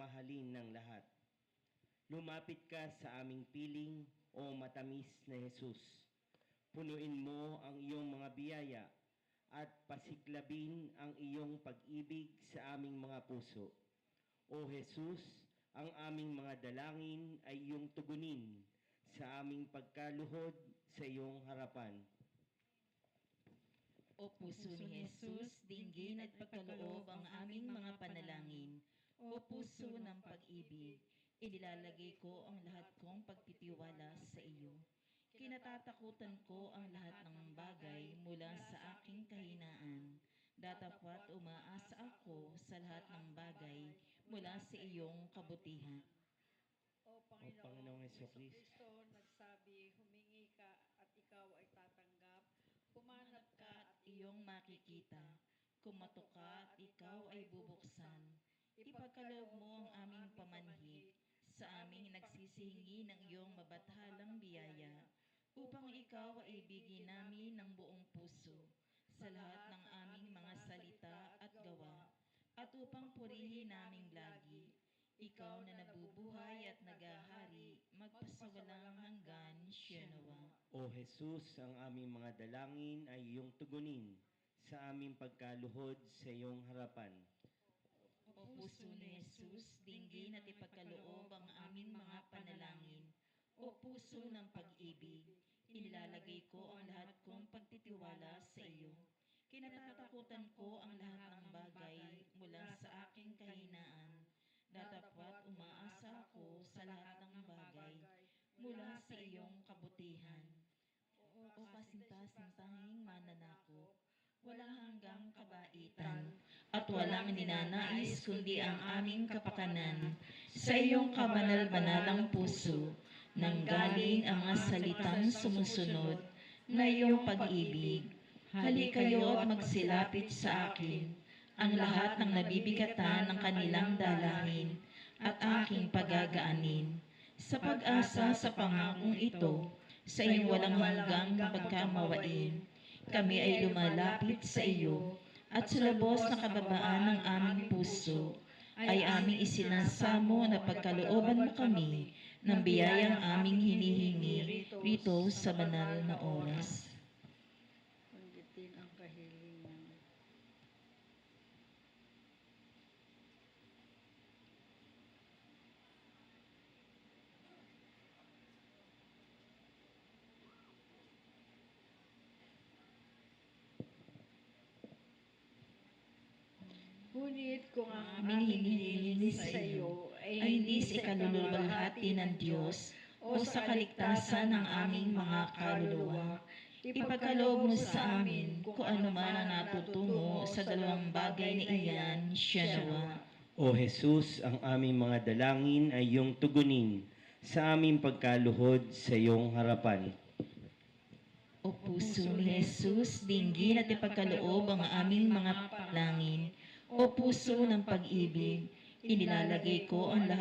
mahalin ng lahat. Lumapit ka sa aming piling, o matamis na Jesus. Punuin mo ang iyong mga biyaya at pasiklabin ang iyong pag-ibig sa aming mga puso. O Jesus, ang aming mga dalangin ay iyong tugunin sa aming pagkaluhod sa iyong harapan. O puso ni Jesus, dinggin at pagkaloob ang aming mga panalangin. O puso ng pag-ibig, inilalagay ko ang lahat kong pagtitiwala sa iyo. Kinatatakutan ko ang lahat ng bagay mula sa aking kahinaan. Datapwat umaasa ako sa lahat ng bagay mula sa iyong kabutihan. O Panginoong Panginoong Hesus-Kristo, Kristo, nagsabi, humingi ka at ikaw ay tatanggap. Humanap ka at iyong makikita. Kumato ka at ikaw ay bubuksan. Ipagkaloob mo ang aming pamanhid sa aming nagsisihingi ng iyong mabathalang biyaya upang ikaw ay ibigin namin ng buong puso sa lahat ng aming mga salita at gawa at upang purihin naming lagi ikaw na nabubuhay at nagahari magpasawalang hanggan siya nawa. O Jesus, ang aming mga dalangin ay iyong tugunin sa aming pagkaluhod sa iyong harapan. O puso ni Jesus, dinggin at ipagkaloob ang aming mga panalangin. O puso ng pag-ibig, inilalagay ko ang lahat kong pagtitiwala sa iyo. Kinatatakutan ko ang lahat ng bagay mula sa aking kahinaan. Datapwat umaasa ako sa lahat ng bagay mula sa iyong kabutihan. O kasinta-sintahing mananako, walang hanggang kabaitan, at walang ninanais kundi ang aming kapakanan sa iyong kabanal-banalang puso, nang galing ang mga salitang sumusunod na iyong pag-ibig. Hali kayo at magsilapit sa akin ang lahat ng nabibigatan ng kanilang dalangin at aking pagagaanin. Sa pag-asa sa pangakong ito, sa iyong walang hanggang pagkamawain, kami ay lumalapit sa iyo at sa labos na kababaan ng aming puso ay aming isinasamo na pagkalooban mo kami ng biyayang aming hinihingi rito sa banal na oras. Panggitin ang kahilingan. Ngunit kung ang Aming aming hinihingi hinihingi sa iyo ay hindi sa ikalululwalhati ng Diyos o sa kaligtasan ng aming mga kaluluwa. Ipagkaloob mo sa amin kung ano man ang natutungo sa dalawang bagay na iyan, siya nawa. O Jesus, ang aming mga dalangin ay iyong tugunin sa aming pagkaluhod sa iyong harapan. O puso ni Jesus, dinggin at ipagkaloob ang aming mga palangin. O puso ng pag-ibig, inilalagay ko ang lahat